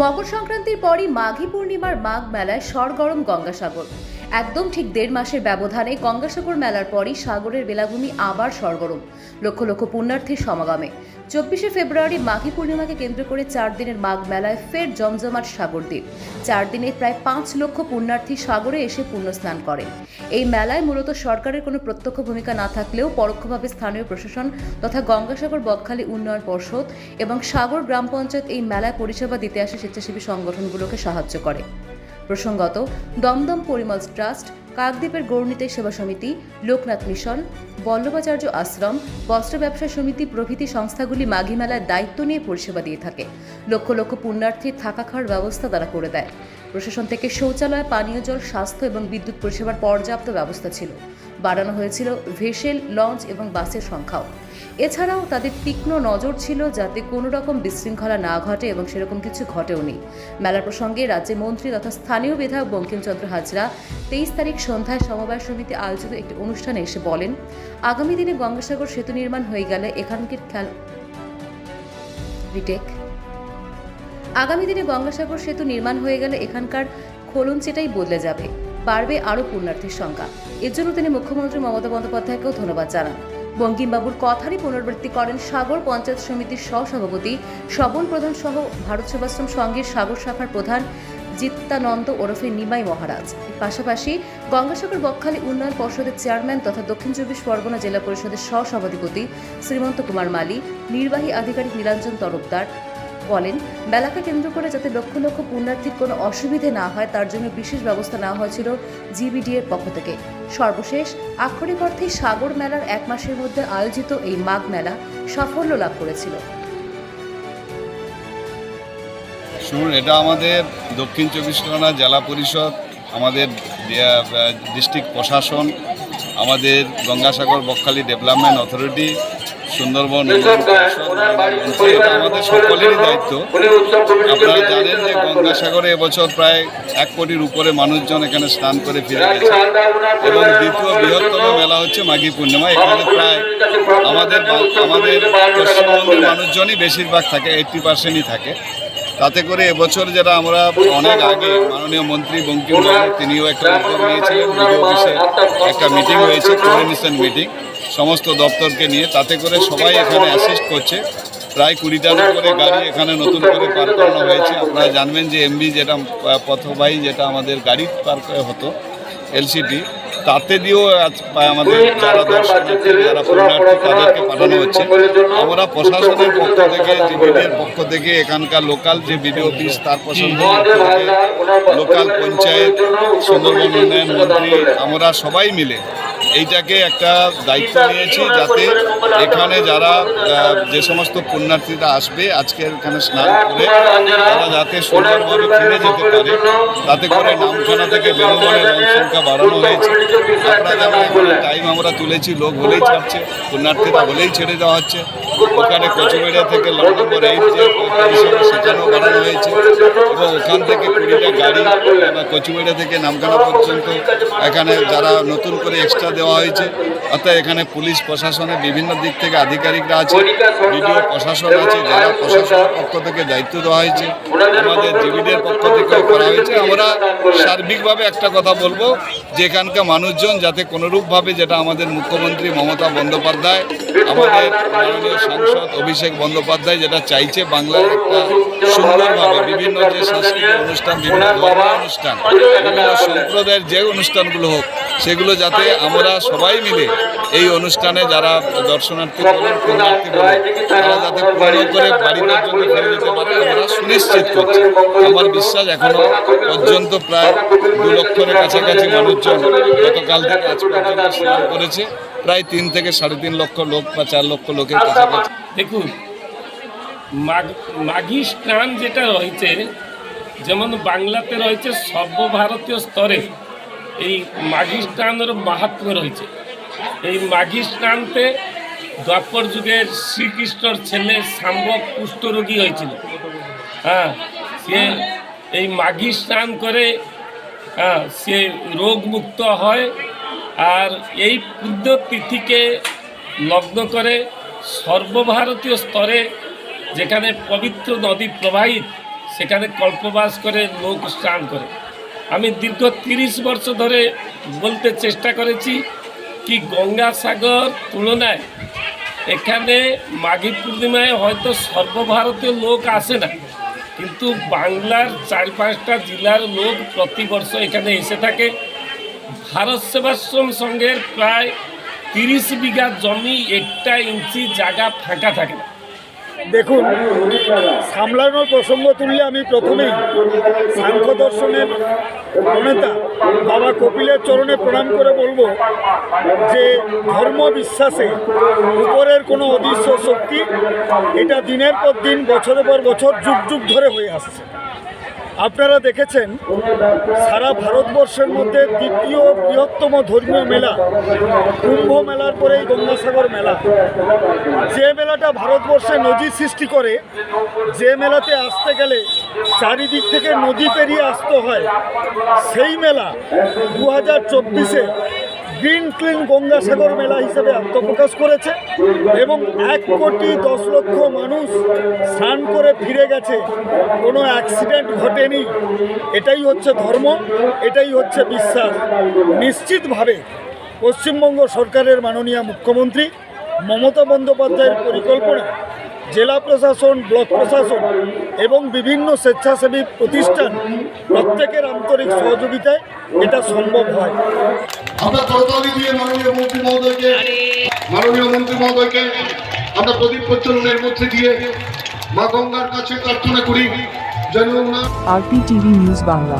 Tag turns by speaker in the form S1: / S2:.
S1: মকর সংক্রান্তির পরই মাঘী পূর্ণিমার মাঘ মেলায় সরগরম গঙ্গাসাগর। একদম ঠিক দেড় মাসের ব্যবধানে গঙ্গাসাগর মেলার পরই সাগরের বেলাভূমি আবার সরগরম, লক্ষ লক্ষ পুণ্যার্থীর সমাগমে। চব্বিশে ফেব্রুয়ারি মাঘী পূর্ণিমাকে কেন্দ্র করে চার দিনের মাঘ মেলায় ফের জমজমাট সাগরদ্বীপ চার দিনে প্রায় পাঁচ লক্ষ পুণ্যার্থী সাগরে এসে পুণ্য স্নান করেন। এই মেলায় মূলত সরকারের কোনো প্রত্যক্ষ ভূমিকা না থাকলেও পরোক্ষভাবে স্থানীয় প্রশাসন তথা গঙ্গাসাগর, বকখালি উন্নয়ন পর্ষদ এবং সাগর গ্রাম পঞ্চায়েত এই মেলায় পরিষেবা দিতে আসে স্বেচ্ছাসেবী সংগঠনগুলোকে সাহায্য করে। প্রসঙ্গত, দমদম পরিমল ট্রাস্ট, কাকদ্বীপের গৌরনীতি সেবা সমিতি, লোকনাথ মিশন, বল্লভাচার্য আশ্রম, বস্ত্র ব্যবসা সমিতি প্রভৃতি সংস্থাগুলি মাঘী মেলার দায়িত্ব নিয়ে পরিষেবা দিয়ে থাকে। লক্ষ লক্ষ পুণ্যার্থীর থাকা খাওয়ার ব্যবস্থা তারা করে দেয়। প্রশাসন থেকে শৌচালয়, পানীয় জল, স্বাস্থ্য এবং বিদ্যুৎ পরিষেবার পর্যাপ্ত ব্যবস্থা ছিল। বাড়ানো হয়েছিল ভেসেল, লঞ্চ এবং বাসের সংখ্যাও। এছাড়াও তাদের তীক্ষ্ণ নজর ছিল যাতে কোনো রকম বিশৃঙ্খলা না ঘটে এবং সেরকম কিছু ঘটেও নি। মেলা প্রসঙ্গে রাজ্যের মন্ত্রী তথা স্থানীয় বিধায়ক বঙ্কিমচন্দ্র হাজরা তেইশ তারিখ সন্ধ্যায় সমবায় সমিতি আয়োজিত একটি অনুষ্ঠানে এসে বলেন, আগামী দিনে গঙ্গাসাগর সেতু নির্মাণ হয়ে গেলে এখানকার খেল রিটেক। আগামী দিনে গঙ্গাসাগর সেতু নির্মাণ হয়ে গেলে এখানকার খোলনচেটাই বদলে যাবে। বাড়বে আরও পুণ্যার্থীর সংখ্যা। এর জন্য তিনি মুখ্যমন্ত্রী মমতা বন্দ্যোপাধ্যায়কেও ধন্যবাদ জানান। বঙ্কিমবাবুর কথারই পুনরাবৃত্তি করেন সাগর পঞ্চায়েত সমিতির সহসভাপতি স্বপন প্রধান সহ ভারত সেবাশ্রম সংঘের সাগর শাখার প্রধান জিত্তানন্দ ওরফে নিমাই মহারাজ। পাশাপাশি গঙ্গাসাগর বকখালি উন্নয়ন পর্ষদের চেয়ারম্যান তথা দক্ষিণ চব্বিশ পরগনা জেলা পরিষদের সহসভাধিপতি শ্রীমন্ত কুমার মালি, নির্বাহী আধিকারিক নীলাঞ্জন তরফদার বলেন মেলাকে কেন্দ্র করে যাতে লক্ষ লক্ষ পুণ্যার্থীর কোনো অসুবিধে না হয়, তার জন্য বিশেষ ব্যবস্থা নেওয়া হয়েছিল জিবিডি এর পক্ষ থেকে। সর্বশেষ, আক্ষরিক অর্থে সাগর মেলার এক মাসের মধ্যে আয়োজিত এই মাঘ মেলা সাফল্য লাভ করেছিল।
S2: শুনুন, এটা আমাদের দক্ষিণ চব্বিশ পরগনা জেলা পরিষদ, আমাদের ডিস্ট্রিক্ট প্রশাসন, আমাদের গঙ্গাসাগর বকখালি ডেভেলপমেন্ট অথরিটি সুন্দরবন আমাদের সকলেরই দায়িত্ব। আপনারা জানেন যে গঙ্গাসাগরে এবছর প্রায় এক কোটির উপরে মানুষজন এখানে স্নান করে ফিরে গেছে। এবং দ্বিতীয় বৃহত্তম মেলা হচ্ছে মাঘী পূর্ণিমা। এখানে প্রায় আমাদের আমাদের পশ্চিমবঙ্গের মানুষজনই বেশিরভাগ থাকে এইট্টি পার্সেন্টই থাকে। তাতে করে এবছর যেটা আমরা অনেক আগে মাননীয় মন্ত্রী বঙ্কিমবাবু তিনিও একটা উদ্যোগ নিয়েছিলেন বিডিও অফিসে একটা মিটিং হয়েছে কোঅর্ডিনেশন মিটিং সমস্ত দপ্তরকে নিয়ে, তাতে করে সবাই এখানে অ্যাসিস্ট করছে। প্রায় কুড়িটার উপরে গাড়ি এখানে নতুন করে পার্ক করানো হয়েছে। আপনারা জানবেন যে এমবি যেটা পথবাহী যেটা আমাদের গাড়ি পার্ক হতো এলসিটি তাতে দিয়েও আজ আমাদের যারা দর্শনার্থী যারা পুণ্যার্থী, তাদেরকে পাঠানো হচ্ছে। আমরা প্রশাসনের পক্ষ থেকে জিবিডির পক্ষ থেকে এখানকার লোকাল যে বিডিও অফিস, তার প্রশাসনের লোকাল পঞ্চায়েত, সুন্দরবন উন্নয়ন মন্ত্রী, আমরা সবাই মিলে এইটাকে একটা দায়িত্ব নিয়েছি যাতে এখানে যারা যে সমস্ত পুণ্যার্থীরা আসবে, আজকে এখানে স্নান করে, তারা যাতে সুন্দরভাবে ফিরে যেতে পারে। তাতে করে নামখানা থেকে বেরোবানের সংখ্যা বাড়ানো হয়েছে। টাইম আমরা তুলেছি লোক বলেই ছাড়ছে পুণ্যার্থীরা বলেই ছেড়ে দেওয়া হচ্ছে। ওখানে কচুবেড়িয়া থেকে লং নম্বর এইট যে পরিষেবা সেখানেও বানানো হয়েছে। এবং ওখান থেকে কুড়িটা গাড়ি কচুবেড়িয়া থেকে নামখানা পর্যন্ত এখানে যারা নতুন করে এক্সট্রা দেওয়া হয়েছে, অর্থাৎ এখানে পুলিশ, প্রশাসনের বিভিন্ন দিক থেকে আধিকারিকরা আছে, বিডিও, প্রশাসন আছে যারা প্রশাসনের পক্ষ থেকে দায়িত্ব দেওয়া হয়েছে, আমাদের জিবিডের পক্ষ থেকেও করা হয়েছে। আমরা সার্বিকভাবে একটা কথা বলব, যে এখানকার মানুষজন যাতে কোনোরূপভাবে যেটা আমাদের মুখ্যমন্ত্রী মমতা বন্দ্যোপাধ্যায়, আমাদের সাংসদ অভিষেক বন্দ্যোপাধ্যায় যেটা চাইছে বাংলার একটা সুন্দরভাবে বিভিন্ন যে সাংস্কৃতিক অনুষ্ঠান বিভিন্ন ধর্ম অনুষ্ঠান বিভিন্ন সম্প্রদায়ের যে অনুষ্ঠানগুলো হোক সেগুলো যাতে আমরা সবাই মিলে এই অনুষ্ঠানে যারা দর্শনার্থী বলুন পুণ্যার্থী বলুন তারা যাতে পূর্ণ করে বাড়ি পর্যন্ত ফিরে যেতে পারে আমরা সুনিশ্চিত করছি। আমার বিশ্বাস এখনও পর্যন্ত প্রায় দু লক্ষের কাছাকাছি মানুষজন গতকাল থেকে আজ পর্যন্ত স্নান করেছে। প্রায় তিন থেকে সাড়ে তিন লক্ষ লোক বা চার লক্ষ লোকের কাছাকাছি।
S3: দেখুন মাঘ স্নান যেটা রয়েছে, যেমন বাংলাতে রয়েছে সর্বভারতীয় স্তরে, এই মাঘী স্নানের মাহাত্ম্য রয়েছে। এই মাঘী স্নানতে দ্বাপর যুগের শ্রীকৃষ্ণর ছেলে সাম্বক কুষ্ঠরোগী হয়েছিল। হ্যাঁ সে এই মাঘী স্নান করে হ্যাঁ সে রোগমুক্ত হয় আর এই পুণ্য তিথিকে লগ্ন করে সর্বভারতীয় স্তরে যেখানে পবিত্র নদী প্রবাহিত, সেখানে কল্পবাস করে লোক স্নান করে। আমি দীর্ঘ তিরিশ বছর ধরে বলতে চেষ্টা করেছি কি গঙ্গাসাগর তুলনায় এখানে মাঘী পূর্ণিমায় হয়তো সর্বভারতীয় লোক আসে না, কিন্তু বাংলার চার পাঁচটা জেলার লোক প্রতি বর্ষ এখানে এসে থাকে। ভারত সেবাশ্রম সংঘের প্রায় তিরিশ বিঘা জমি একটা ইঞ্চি জায়গা ফাঁকা থাকে না।
S4: দেখুন, সামলানোর প্রসঙ্গ তুললে আমি প্রথমেই সাংখ্য দর্শনের প্রণেতা বাবা কপিলের চরণে প্রণাম করে বলব যে ধর্ম বিশ্বাসে উপরের কোনো অদৃশ্য শক্তি এটা দিনের পর দিন, বছরের পর বছর যুগ যুগ ধরে হয়ে আসছে। আপনারা দেখেছেন, সারা ভারতবর্ষের মধ্যে দ্বিতীয় বৃহত্তম ধর্মীয় মেলা, কুম্ভ মেলার পরেই গঙ্গাসাগর মেলা। যে মেলাটা ভারতবর্ষে নদী সৃষ্টি করে, যে মেলাতে আসতে গেলে চারিদিক থেকে নদী পেরিয়ে আসতে হয়, সেই মেলা দু হাজার চব্বিশে গ্রিন ক্লিন গঙ্গাসাগর মেলা হিসেবে আত্মপ্রকাশ করেছে এবং এক কোটি দশ লক্ষ মানুষ স্নান করে ফিরে গেছে। কোনো অ্যাক্সিডেন্ট ঘটেনি। এটাই হচ্ছে ধর্ম, এটাই হচ্ছে বিশ্বাস। নিশ্চিতভাবে পশ্চিমবঙ্গ সরকারের মাননীয় মুখ্যমন্ত্রী মমতা বন্দ্যোপাধ্যায়ের পরিকল্পনা জেলা প্রশাসন ব্লক প্রশাসন এবং বিভিন্ন স্বেচ্ছাসেবী প্রতিষ্ঠান প্রত্যেকের আন্তরিক সহযোগিতায় এটা সম্ভব হয়।
S5: আমরা করতালি দিয়ে মাননীয় মন্ত্রী মহোদয়কে মাননীয় মন্ত্রী মহোদয়কে আমরা প্রদীপ প্রচলনের মধ্যে দিয়ে মা গঙ্গার কাছে প্রার্থনা করি। যেন ওনার
S6: আরপিটিভি নিউজ বাংলা